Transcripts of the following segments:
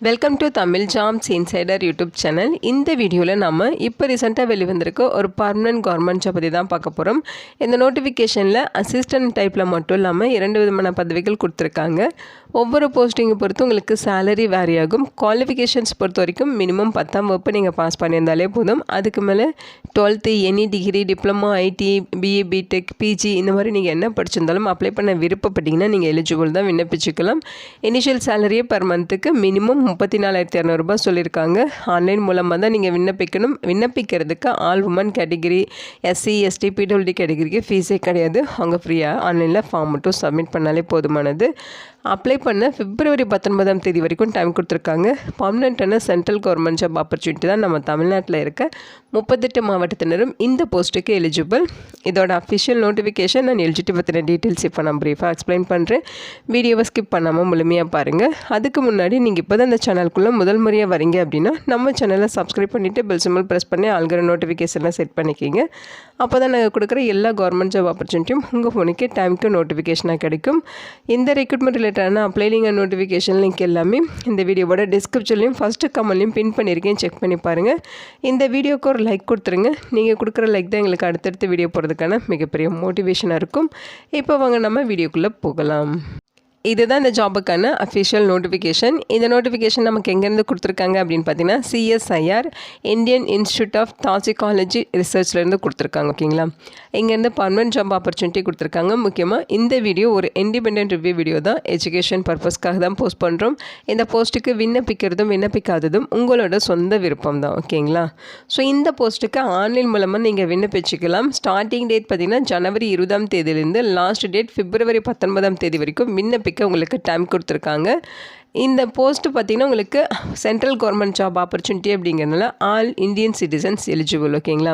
Welcome to Tamil jobs insider YouTube channel இந்த வீடியோவில் நம்ம இப்போ ரீசெண்டாக வெளிவந்திருக்க ஒரு பர்மனன்ட் கவர்மெண்ட் ஜாப் பற்றி தான் பார்க்க போகிறோம் இந்த நோட்டிஃபிகேஷனில் அசிஸ்டன்ட் டைப்பில் மட்டும் இல்லாமல் இரண்டு விதமான பதவிகள் கொடுத்துருக்காங்க. ஒவ்வொரு போஸ்டிங்கை பொறுத்து உங்களுக்கு சேலரி வேரி ஆகும். குவாலிஃபிகேஷன்ஸ் பொறுத்த வரைக்கும் மினிமம் பத்தாம் வகுப்பு நீங்கள் பாஸ் பண்ணியிருந்தாலே போதும். அதுக்கு மேலே twelfth any degree diploma IT BA BTech PG இந்த மாதிரி நீங்கள் என்ன படிச்சிருந்தாலும் அப்ளை பண்ண விருப்பப்பட்டீங்கன்னா நீங்கள் எலிஜிபிள் தான் விண்ணப்பிச்சுக்கலாம். இனிஷியல் சேலரியே பர் மந்த்துக்கு மினிமம் முப்பத்தி நாலாயிரத்தி இரநூறுபா சொல்லியிருக்காங்க. ஆன்லைன் மூலமாக தான் நீங்கள் விண்ணப்பிக்கணும். விண்ணப்பிக்கிறதுக்கு all woman category SC ST PWD கேட்டகிரிக்கு ஃபீஸே கிடையாது. அவங்க ஃப்ரீயாக ஆன்லைனில் ஃபார்ம் மட்டும் சப்மிட் பண்ணாலே போதுமானது. அப்ளை பண்ண. பிப்ரவரி பத்தொன்பதாம் தேதி வரைக்கும் டைம் கொடுத்துருக்காங்க. பர்மனண்ட்டான சென்ட்ரல் கவர்மெண்ட் ஜாப் ஆப்பர்ச்சுனிட்டி தான் நம்ம தமிழ்நாட்டில் இருக்க. முப்பத்தெட்டு மாவட்டத்தினரும் இந்த போஸ்ட்டுக்கு எலிஜிபிள் இதோட அஃபிஷியல் நோட்டிஃபிகேஷன் நான் எலிஜிட்டி பற்றின டீட்டெயில்ஸ் இப்போ நான் ப்ரீஃபாக எக்ஸ்பிளைன் பண்ணுறேன் வீடியோவை ஸ்கிப் பண்ணாமல் முழுமையாக பாருங்கள் அதுக்கு முன்னாடி நீங்கள் இப்போ தான் இந்த சேனலுக்குள்ளே முதல் முறையாக வரீங்க அப்படின்னா நம்ம சேனலை சப்ஸ்கிரைப் பண்ணிவிட்டு பெல் சிம்பிள் ப்ரெஸ் பண்ணி ஆல்கிற நோட்டிஃபிகேஷனை செட் பண்ணிக்கிங்க. அப்போ தான் நாங்கள் கொடுக்குற எல்லா கவர்மெண்ட் ஜாப் ஆப்பர்ச்சுனிட்டியும் உங்கள் ஃபோனுக்கே டைமுக்கு நோட்டிஃபிகேஷனாக கிடைக்கும். இந்த ரெக்ரூட்மெண்ட் ரிலேட்டடான அப்ளைலிங் அண்ட் நோட்டிஃபிகேஷன் லிங்க் எல்லாமே இந்த வீடியோவோட டிஸ்கிரிப்ஷன்லையும் ஃபஸ்ட்டு கமெண்ட்லையும் பின் பண்ணியிருக்கேன். செக் பண்ணி பாருங்கள் இந்த வீடியோக்கு ஒரு லைக் கொடுத்துருங்க. நீங்கள் கொடுக்குற லைக் தான் எங்களுக்கு அடுத்தடுத்த வீடியோ போகிறதுக்கான மிகப்பெரிய மோட்டிவேஷனாக இருக்கும். இப்போ வாங்க நம்ம வீடியோக்குள்ளே போகலாம். இதுதான் இந்த ஜாபுக்கான அஃபிஷியல் நோட்டிஃபிகேஷன் இந்த நோட்டிஃபிகேஷன் நமக்கு எங்கேருந்து கொடுத்துருக்காங்க அப்படின்னு பார்த்தீங்கன்னா CSIR Indian Institute of Toxicology ரிசர்ச்லேருந்து கொடுத்துருக்காங்க ஓகேங்களா இங்கேருந்து பர்மனன்ட் ஜாப் ஆப்பர்ச்சுனிட்டி கொடுத்துருக்காங்க. முக்கியமாக இந்த வீடியோ ஒரு இண்டிபெண்ட் ரிவ்யூ வீடியோ தான். எஜுகேஷன் பர்பஸ்க்காக தான் போஸ்ட் பண்ணுறோம் இந்த போஸ்ட்டுக்கு விண்ணப்பிக்கிறதும் விண்ணப்பிக்காததும் உங்களோட சொந்த விருப்பம் தான் ஓகேங்களா ஸோ இந்த போஸ்ட்டுக்கு ஆன்லைன் மூலமாக நீங்கள் விண்ணப்பிச்சுக்கலாம். ஸ்டார்டிங் டேட் பார்த்தீங்கன்னா ஜனவரி இருபதாம் தேதியிலேருந்து லாஸ்ட் டேட் பிப்ரவரி பத்தொன்பதாம் தேதி வரைக்கும் விண்ணப்பி உங்களுக்கு டைம் கொடுத்துருக்காங்க. இந்த போஸ்ட்டு பார்த்திங்கன்னா உங்களுக்கு சென்ட்ரல் கவர்மெண்ட் ஜாப் ஆப்பர்ச்சுனிட்டி அப்படிங்கிறதுனால ஆல் இந்தியன் சிட்டிசன்ஸ் எலிஜிபிள் ஓகேங்களா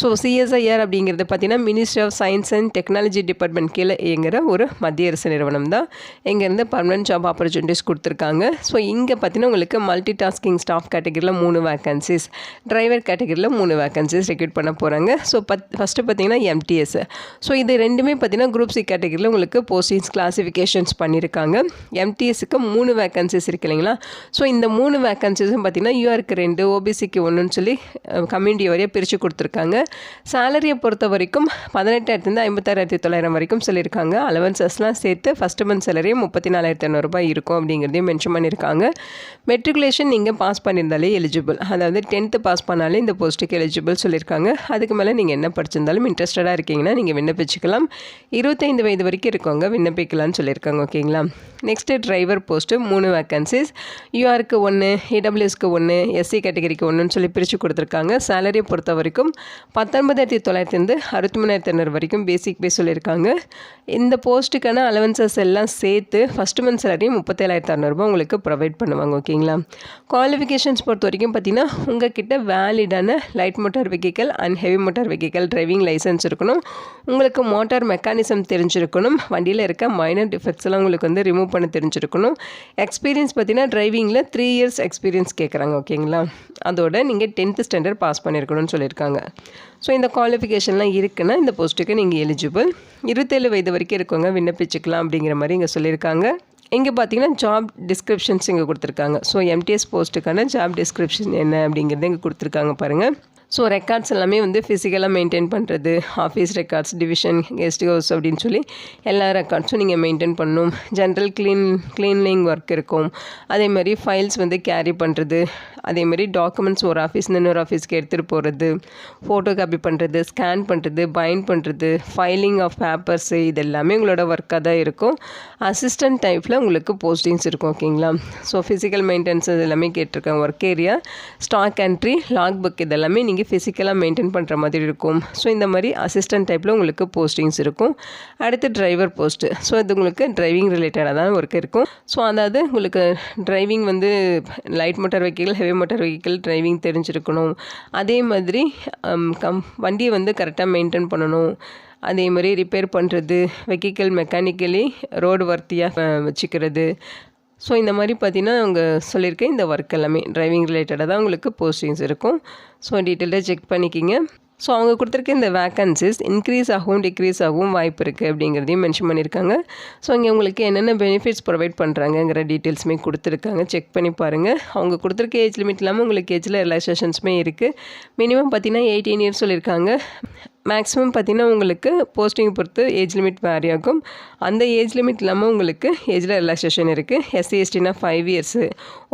ஸோ சிஎஸ்ஐஆர் அப்படிங்கிறது பார்த்திங்கன்னா ministry of science and technology department கீழே இயங்குகிற ஒரு மத்திய அரசு நிறுவனம் தான். இங்கேருந்து பர்மனன்ட் ஜாப் ஆப்பர்ச்சுனிட்டிஸ் கொடுத்துருக்காங்க. ஸோ இங்கே பார்த்திங்கன்னா உங்களுக்கு மல்டி டாஸ்கிங் ஸ்டாஃப் கேட்டகரியில் மூணு வேக்கன்சிஸ் டிரைவர் கேட்டகரியில் மூணு வேக்கன்சிஸ் ரெக்ரூட் பண்ண போகிறாங்க ஸோ பத் ஃபஸ்ட்டு பார்த்திங்கன்னா எம்டிஎஸ் ஸோ இது ரெண்டுமே பார்த்திங்கன்னா குரூப் சி கேட்டகரியில் உங்களுக்கு போஸ்டிங்ஸ் கிளாஸிஃபிகேஷன்ஸ் பண்ணியிருக்காங்க. எம்டிஎஸ்க்கு மூணு வேக்கன்சிஸ் இருக்கு இல்லைங்களா? ஸோ இந்த மூணு வேக்கன்சிஸும் பார்த்திங்கன்னா யூஆருக்கு ரெண்டு ஓபிசிக்கு ஒன்றுன்னு சொல்லி கம்யூனிட்டி வரையாக பிரித்து கொடுத்துருக்காங்க. சேலரியை பொறுத்த வரைக்கும் பதினெட்டாயிரத்துலேருந்து ஐம்பத்தாயிரத்தி தொள்ளாயிரம் வரைக்கும் சொல்லியிருக்காங்க. அலவன்சஸ்லாம் சேர்த்து ஃபஸ்ட்டு மந்த் சேலரியும் முப்பத்தி நாலாயிரத்தி ஐநூறுரூபா இருக்கும் அப்படிங்கிறதையும் மென்ஷன் பண்ணியிருக்காங்க. மெட்ரிகுலேஷன் நீங்கள் பாஸ் பண்ணியிருந்தாலே எலிஜிபிள் அதாவது டென்த்து பாஸ் பண்ணாலே இந்த போஸ்ட்டுக்கு எலிஜிபிள் சொல்லியிருக்காங்க. அதுக்கு மேலே நீங்கள் என்ன படிச்சிருந்தாலும் இன்ட்ரெஸ்டடாக இருக்கீங்கன்னா நீங்கள் விண்ணப்பிச்சுக்கலாம். இருபத்தைந்து வயது வரைக்கும் இருக்கவங்க விண்ணப்பிக்கலாம்னு சொல்லியிருக்காங்க ஓகேங்களா நெக்ஸ்ட்டு டிரைவர் போஸ்ட்டு மூணு வேக்கன்சிஸ் யூஆருக்கு ஒன்று இடபிள்யூஎஸ்க்கு ஒன்று எஸ்சி கேட்டகரிக்கு ஒன்றுன்னு சொல்லி பிரித்து கொடுத்துருக்காங்க. சேலரியை பொறுத்த வரைக்கும் பத்தொன்பதாயிரத்தி தொள்ளாயிரத்துலேருந்து அறுபத்தி மூணாயிரத்தி ஐநூறு வரைக்கும் பேசிக் பே சொல்லியிருக்காங்க. இந்த போஸ்ட்டுக்கான அலவன்சஸ் எல்லாம் சேர்த்து ஃபஸ்ட் மந்த் சேலரி முப்பத்தேழாயிரத்தி அறநூறுபா உங்களுக்கு ப்ரொவைட் பண்ணுவாங்க ஓகேங்களா குவாலிஃபிகேஷன்ஸ் பொறுத்த வரைக்கும் பார்த்தீங்கன்னா உங்ககிட்ட வேலிடான light motor vehicle and heavy motor vehicle driving licence இருக்கணும். உங்களுக்கு மோட்டார் மெக்கானிசம் தெரிஞ்சிருக்கணும். வண்டியில் இருக்க மைனர் டிஃபெக்ட்ஸ் எல்லாம் உங்களுக்கு வந்து ரிமூவ் பண்ண தெரிஞ்சிருக்கணும். எக்ஸ்பீரியன்ஸ் பார்த்தீங்கன்னா டிரைவிங்கில் த்ரீ இயர்ஸ் எக்ஸ்பீரியன்ஸ் கேட்குறாங்க ஓகேங்களா அதோட நீங்கள் டென்த்து ஸ்டாண்டர்ட் பாஸ் பண்ணியிருக்கணும்னு சொல்லியிருக்காங்க ஸோ இந்த குவாலிஃபிகேஷன்லாம் இருக்குன்னா இந்த போஸ்ட்டுக்கு நீங்கள் எலிஜிபிள் இருபத்தேழு வயது வரைக்கும் இருக்கவங்க விண்ணப்பிச்சுக்கலாம் அப்படிங்கிற மாதிரி இங்கே சொல்லியிருக்காங்க இங்கே பார்த்தீங்கன்னா ஜாப் டிஸ்கிரிப்ஷன்ஸ் இங்கே கொடுத்துருக்காங்க. ஸோ எம்டிஎஸ் போஸ்ட்டுக்கான ஜாப் டிஸ்கிரிப்ஷன் என்ன அப்படிங்கிறத இங்கே கொடுத்துருக்காங்க பாருங்கள் ஸோ ரெக்கார்ட்ஸ் எல்லாமே வந்து ஃபிசிக்கலாக மெயின்டைன் பண்ணுறது office records division guest house அப்படின்னு சொல்லி எல்லா ரெக்கார்ட்ஸும் நீங்கள் மெயின்டைன் பண்ணணும். ஜென்ரல் க்ளீன் க்ளீனிங் ஒர்க் இருக்கும். அதே மாதிரி ஃபைல்ஸ் வந்து கேரி பண்ணுறது அதே மாதிரி டாக்குமெண்ட்ஸ் ஒரு ஆஃபீஸ்னு இன்னொரு ஆஃபீஸ்க்கு எடுத்துகிட்டு போகிறது ஃபோட்டோ காப்பி பண்ணுறது ஸ்கேன் பண்ணுறது பைண்ட் பண்ணுறது ஃபைலிங் ஆஃப் பேப்பர்ஸு இது எல்லாமே உங்களோட ஒர்க்காக தான் இருக்கும். அசிஸ்டன்ட் டைப்பில் உங்களுக்கு போஸ்டிங்ஸ் இருக்கும் ஓகேங்களா ஸோ ஃபிசிக்கல் மெயின்டெனன்ஸ் இது எல்லாமே கேட்டிருக்கேன் work area stock entry log book இதெல்லாமே நீங்கள் ஃபிசிக்கலாக மெயின்டைன் பண்ணுற மாதிரி இருக்கும். ஸோ இந்த மாதிரி அசிஸ்டன்ட் டைப்பில் உங்களுக்கு போஸ்டிங்ஸ் இருக்கும். அடுத்து டிரைவர் போஸ்ட்டு ஸோ இது உங்களுக்கு டிரைவிங் ரிலேட்டடாக தான் ஒர்க் இருக்கும். ஸோ அதாவது உங்களுக்கு டிரைவிங் வந்து light motor vehicle heavy motor vehicle driving தெரிஞ்சிருக்கணும். அதே மாதிரி கம் வண்டியை வந்து கரெக்டாக மெயின்டைன் பண்ணணும். அதே மாதிரி ரிப்பேர் பண்ணுறது வெஹிக்கிள் மெக்கானிக்கலி ரோடு வர்த்தியாக வச்சுக்கிறது. ஸோ இந்த மாதிரி பார்த்தீங்கன்னா அவங்க சொல்லியிருக்கேன் இந்த ஒர்க் எல்லாமே. டிரைவிங் ரிலேட்டடாக தான் உங்களுக்கு போஸ்டிங்ஸ் இருக்கும். ஸோ டீட்டெயிலாக செக் பண்ணிக்கிங்க. ஸோ அவங்க கொடுத்துருக்க இந்த வேக்கன்சிஸ் இன்க்ரீஸ் ஆகவும் டிக்ரீஸ் ஆகவும் வாய்ப்பு இருக்குது அப்படிங்கிறதையும் மென்ஷன் பண்ணியிருக்காங்க. ஸோ இங்கே உங்களுக்கு என்னென்ன பெனிஃபிட்ஸ் ப்ரொவைட் பண்ணுறாங்கங்கிற டீட்டெயில்ஸுமே கொடுத்துருக்காங்க. செக் பண்ணி பாருங்கள் அவங்க கொடுத்துருக்க ஏஜ் லிமிட் இல்லாமல் உங்களுக்கு ஏஜில் ரிலாக்ஸேஷன்ஸுமே இருக்குது மினிமம் பார்த்தீங்கன்னா எயிட்டீன் இயர்ஸ் சொல்லியிருக்காங்க. மேக்ஸிமம் பார்த்திங்கன்னா உங்களுக்கு போஸ்டிங் பொறுத்து ஏஜ் லிமிட் வேரி ஆகும். அந்த ஏஜ் லிமிட் இல்லாமல் உங்களுக்கு ஏஜில் ரிலாக்ஸேஷன் இருக்குது எஸ்சி எஸ்டினா ஃபைவ் இயர்ஸு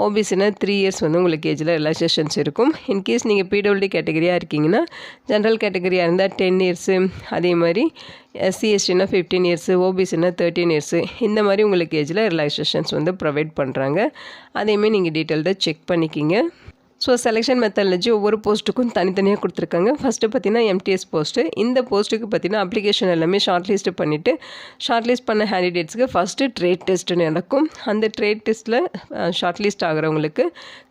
ஓபிசினா த்ரீ இயர்ஸ் வந்து உங்களுக்கு ஏஜில் ரிலாக்ஸேஷன்ஸ் இருக்கும். இன்கேஸ் நீங்கள் பிடபிள்யூடி கேட்டகரியாக இருக்கீங்கன்னா ஜென்ரல் கேட்டகரியாக இருந்தால் டென் இயர்ஸு அதே மாதிரி எஸ்சி எஸ்டினா ஃபிஃப்டீன் இயர்ஸு ஓபிசினா தேர்ட்டீன் இயர்ஸு இந்த மாதிரி உங்களுக்கு ஏஜில் ரிலாக்ஸேஷன்ஸ் வந்து ப்ரொவைட் பண்ணுறாங்க அதையுமே நீங்கள் டீட்டெயில்டாக செக் பண்ணிக்கிங்க. ஸோ செலெக்ஷன் மெத்தடாலஜி ஒவ்வொரு போஸ்ட்டுக்கும் தனித்தனியாக கொடுத்துருக்காங்க. ஃபஸ்ட்டு பார்த்தீங்கன்னா எம்டிஎஸ் போஸ்ட்டு இந்த போஸ்ட்டுக்கு பார்த்தீங்கன்னா அப்ளிகேஷன் எல்லாமே ஷார்ட் லிஸ்ட்டு பண்ணிவிட்டு ஷார்ட் லிஸ்ட் பண்ண கேண்டிடேட்ஸ்க்கு ஃபஸ்ட்டு ட்ரேட் டெஸ்ட் நடக்கும். அந்த ட்ரேட் டெஸ்ட்டில் ஷார்ட் லிஸ்ட் ஆகிறவங்களுக்கு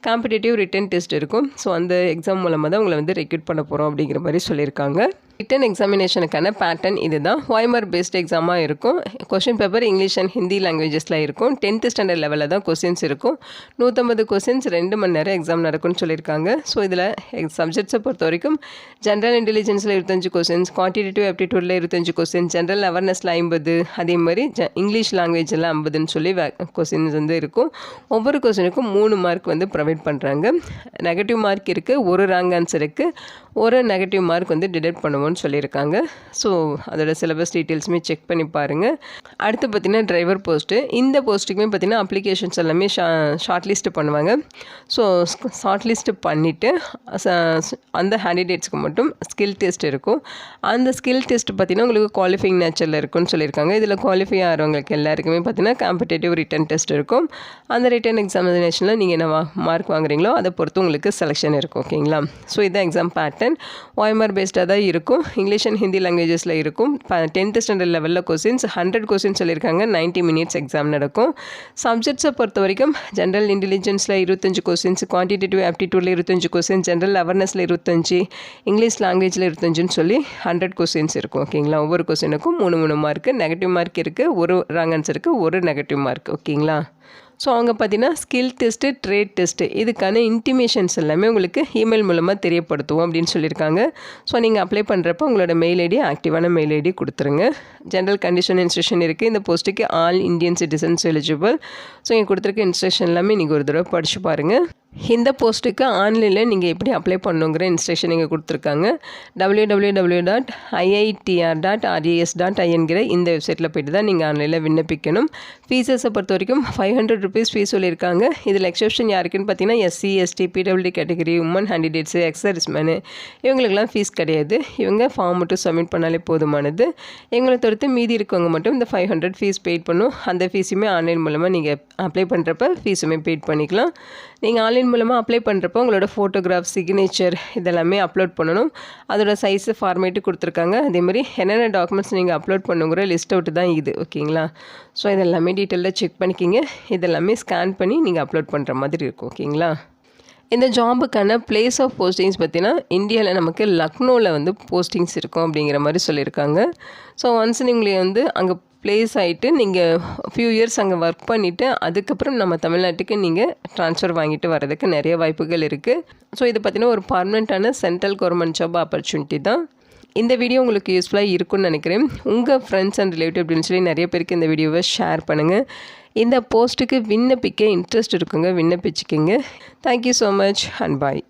காம்படிட்டிவ் ரிட்டன் டெஸ்ட் இருக்கும். ஸோ அந்த எக்ஸாம் மூலமாக தான் உங்களை வந்து ரெக்யூட் பண்ண போகிறோம் அப்படிங்கிற மாதிரி சொல்லியிருக்காங்க. ரிட்டன் எக்ஸாமினேஷனுக்கான பேட்டர்ன் இது தான் வாய்மர் பேஸ்ட் எக்ஸாமாக இருக்கும். Question paper English and Hindi லாங்குவேஜஸில் இருக்கும். டென்த்து ஸ்டாண்டர்ட் லெவலில் தான் கொஸ்டின்ஸ் இருக்கும். நூற்றம்பது கொஸ்டின்ஸ் ரெண்டு மணி நேரம் எக்ஸாம் நடக்கும்னு சொல்லியிருக்காங்க. ஸோ இதில் சப்ஜெக்ட்ஸை பொறுத்த வரைக்கும் ஜென்ரல் இன்டெலிஜென்ஸில் இருபத்தஞ்சு கொஸ்டின்ஸ் குவான்டிடேட்டிவ் ஆப்டிடியூடில் இருபத்தஞ்சு கொஸ்டின் ஜென்ரல் அவேர்னஸில் ஐம்பது அதே மாதிரி ஜ இங்கிலீஷ் லாங்குவேஜில் ஐம்பதுன்னு சொல்லி கொஸ்டின்ஸ் வந்து இருக்கும். ஒவ்வொரு கொஸ்டினுக்கும் மூணு மார்க் வந்து ப்ரொவைட் பண்ணுறாங்க நெகட்டிவ் மார்க் இருக்குது ஒரு ராங் ஆன்சருக்கு ஒரு நெகட்டிவ் மார்க் வந்து டிடெக்ட் பண்ணுவோம்னு சொல்லியிருக்காங்க. ஸோ அதோட சிலபஸ் டீட்டெயில்ஸுமே செக் பண்ணி பாருங்கள் அடுத்து பார்த்திங்கன்னா டிரைவர் போஸ்ட்டு இந்த போஸ்ட்டுக்குமே பார்த்திங்கன்னா அப்ளிகேஷன்ஸ் எல்லாமே ஷா ஷார்ட் லிஸ்ட்டு பண்ணுவாங்க. ஸோ ஷார்ட் லிஸ்ட்டு பண்ணிவிட்டு அந்த ஹேண்டிடேட்ஸ்க்கு மட்டும் ஸ்கில் டெஸ்ட் இருக்கும். அந்த ஸ்கில் டெஸ்ட் பார்த்திங்கன்னா உங்களுக்கு குவாலிஃபைங் நேச்சரில் இருக்கும்னு சொல்லியிருக்காங்க. இதில் குவாலிஃபை ஆகிறவங்களுக்கு எல்லாருக்குமே பார்த்திங்கன்னா காம்படேட்டிவ் ரிட்டன் டெஸ்ட் இருக்கும். அந்த ரிட்டன் எக்ஸாமினேஷனில் நீங்கள் என்ன மார்க் வாங்குறீங்களோ அதை பொறுத்து உங்களுக்கு செலெக்ஷன் இருக்கும் ஓகேங்களா ஸோ இதான் எக்ஸாம் பேட்டர்ன் ஓஎம்ஆர் பேஸ்டாக தான் இருக்கும். இங்கிலீஷ் அண்ட் ஹிந்தி லாங்குவேஜஸில் இருக்கும். டென்த்து ஸ்டாண்டர்ட் லெவலில் கொஸ்டின்ஸ் ஹண்ட்ரட் கொஸ்டின் சொல்லியிருக்காங்க. நைன்ட்டி மினிட்ஸ் எக்ஸாம் நடக்கும். சப்ஜெக்ட்ஸை பொறுத்த வரைக்கும் ஜென்ரல் இன்டெலிஜென்ஸில் இருபத்தஞ்சு கொஸ்டின்ஸ் குவான்டிடேட்டிவ் ஆப்டிடியூடில் இருபத்தஞ்சு கொஸ்டின் ஜென்ரல் அவேர்னஸில் இருபத்தஞ்சு இங்கிலீஷ் லாங்குவேஜில் இருபத்தஞ்சுன்னு சொல்லி ஹண்ட்ரட் கொஸ்டின்ஸ் இருக்கும். ஓகேங்களா ஒவ்வொரு கொஸ்டினுக்கும் மூணு மூணு மார்க்கு நெகட்டிவ் மார்க் இருக்குது ஒரு ராங் ஆன்சருக்கு ஒரு நெகட்டிவ் மார்க் ஓகேங்களா ஸோ அவங்க பார்த்தீங்கன்னா ஸ்கில் டெஸ்ட்டு ட்ரேட் டெஸ்ட்டு இதுக்கான இன்டிமேஷன்ஸ் எல்லாமே உங்களுக்கு இமெயில் மூலமாக தெரியப்படுத்துவோம் அப்படின்னு சொல்லியிருக்காங்க. ஸோ நீங்கள் அப்ளை பண்ணுறப்ப உங்களோட மெயில் ஐடி ஆக்டிவான மெயில் ஐடி கொடுத்துருங்க. ஜென்ரல் கண்டிஷன் இன்ஸ்ட்ரக்ஷன் இருக்குது இந்த போஸ்ட்டுக்கு all Indian citizens eligible so இங்கே கொடுத்துருக்க இன்ஸ்ட்ரக்ஷன் எல்லாமே நீங்கள் ஒரு தடவை படித்து பாருங்கள் இந்த போஸ்ட்டுக்கு ஆன்லைனில் நீங்கள் எப்படி அப்ளை பண்ணுங்கிற இன்ஸ்ட்ரக்ஷன் இங்கே கொடுத்துருக்காங்க. W W W dot IITR dot RAS dot ஐஎன்கிற இந்த வெப்சைட்டில் போய்ட்டு தான் நீங்கள் ஆன்லைனில் விண்ணப்பிக்கணும். ஃபீஸஸை பொறுத்த வரைக்கும் ஃபைவ் ஹண்ட்ரட் ருபீஸ் ஃபீஸ் சொல்லியிருக்காங்க. இதில் எக்ஸப்ஷன் யாருக்குன்னு பார்த்தீங்கன்னா SC ST PWD category woman candidates எக்ஸர்ஸ்மேனு இவங்களுக்கெல்லாம் ஃபீஸ் கிடையாது. இவங்க ஃபார்ம் மட்டும் சப்மிட் பண்ணாலே போதுமானது. எங்களை தவிர்த்து மீதி இருக்கவங்க மட்டும் இந்த ஃபைவ் ஹண்ட்ரட் ஃபீஸ் பெய்ட் பண்ணும். அந்த ஃபீஸுமே ஆன்லைன் மூலமாக நீங்கள் அப்ளை பண்ணுறப்ப ஃபீஸுமே பெய்ட் பண்ணிக்கலாம். நீங்கள் ஆன்லைன் மூலமாக அப்ளை பண்ணுறப்போ உங்களோட ஃபோட்டோகிராஃப் சிக்னேச்சர் இதெல்லாமே அப்லோட் பண்ணணும். அதோட சைஸு ஃபார்மேட்டு கொடுத்துருக்காங்க. அதேமாதிரி என்னென்ன டாக்குமெண்ட்ஸ் நீங்கள் அப்லோட் பண்ணுங்கிற லிஸ்ட் அவுட் தான் இது ஓகேங்களா? ஸோ இதெல்லாமே டீட்டெயிலாக செக் பண்ணிக்கிங்க. இதெல்லாமே ஸ்கேன் பண்ணி நீங்கள் அப்லோட் பண்ணுற மாதிரி இருக்கும் ஓகேங்களா? இந்த ஜாபுக்கான பிளேஸ் ஆஃப் போஸ்டிங்ஸ் பார்த்தீங்கன்னா இந்தியாவில் நமக்கு லக்னோவில் வந்து போஸ்டிங்ஸ் இருக்கும் அப்படிங்கிற மாதிரி சொல்லியிருக்காங்க. ஸோ ஒன்ஸ் நீங்கள் வந்து அங்கே ப்ளேஸ் ஆகிட்டு நீங்கள் ஃபியூ இயர்ஸ் அங்கே ஒர்க் பண்ணிவிட்டு அதுக்கப்புறம் நம்ம தமிழ்நாட்டுக்கு நீங்கள் ட்ரான்ஸ்ஃபர் வாங்கிட்டு வர்றதுக்கு நிறைய வாய்ப்புகள் இருக்குது ஸோ இதை பார்த்தீங்கன்னா ஒரு பர்மனெண்ட்டான சென்ட்ரல் கவர்மெண்ட் ஜாப் ஆப்பர்ச்சுனிட்டி தான். இந்த வீடியோ உங்களுக்கு யூஸ்ஃபுல்லாக இருக்கும்னு நினைக்கிறேன். உங்கள் ஃப்ரெண்ட்ஸ் அண்ட் ரிலேட்டிவ் அப்படின்னு சொல்லி நிறைய பேருக்கு இந்த வீடியோவை ஷேர் பண்ணுங்கள் இந்த போஸ்ட்டுக்கு விண்ணப்பிக்க இன்ட்ரெஸ்ட் இருக்குங்க விண்ணப்பிச்சுக்கிங்க. Thank you so much and bye